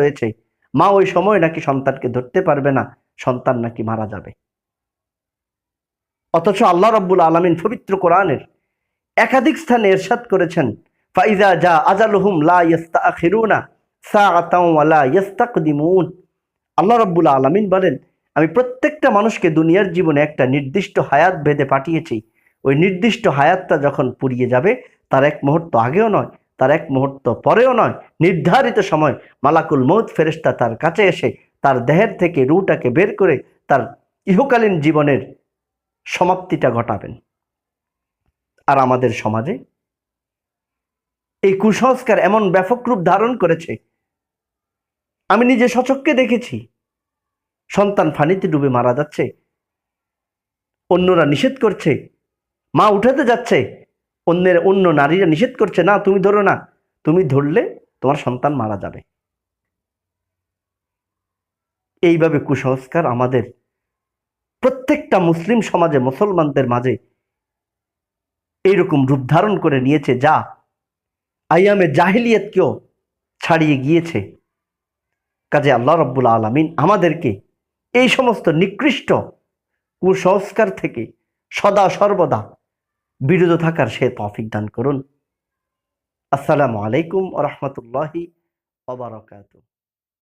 রয়েছে মা ওই সময় নাকি সন্তানকে ধরতে পারবে না, সন্তান নাকি মারা যাবে। অথচ আল্লাহ রব্বুল আলমিন পবিত্র কোরআনের একাধিক স্থানে এরশাদ করেছেন, ফাইজা যা আজালুহুম লা ইয়াস্তাকদিমুন। আল্লাহ রব্বুল আলমিন বলেন, আমি প্রত্যেকটা মানুষকে দুনিয়ার জীবনে একটা নির্দিষ্ট হায়াত ভেদে পাঠিয়েছি। ওই নির্দিষ্ট হায়াতটা যখন পুড়িয়ে যাবে, তার এক মুহূর্ত আগেও নয় তার এক মুহূর্ত পরেও নয়, নির্ধারিত সময় মালাকুল মৌত ফেরেশতা তার কাছে এসে তার দেহের থেকে রুটাকে বের করে তার ইহকালীন জীবনের সমাপ্তিটা ঘটাবেন। আর আমাদের সমাজে এই কুসংস্কার এমন ব্যাপক রূপ ধারণ করেছে। আমি নিজে সচক্ষে দেখেছি। সন্তান ফানিতে ডুবে মারা যাচ্ছে। অন্যরা নিষেধ করছে। মা উঠাতে যাচ্ছে। অন্যের, অন্য নারীরা নিষেধ করছে, না, তুমি ধরো না। তুমি ধরলে তোমার সন্তান মারা যাবে। এইভাবে কুসংস্কার আমাদের প্রত্যেকটা মুসলিম সমাজে, মুসলমানদের মাঝে এইরকম রূপ ধারণ করে নিয়েছে, যা আইয়ামে জাহিলিয়তকেও ছাড়িয়ে গিয়েছে। কাজে আল্লাহ রব্বুল আলমিন আমাদেরকে এই সমস্ত নিকৃষ্ট কুসংস্কার থেকে সদা সর্বদা বিরত থাকার সে তফিক দান করুন। আসসালামু আলাইকুম রহমতুল্লাহি ওবরাকাতুহ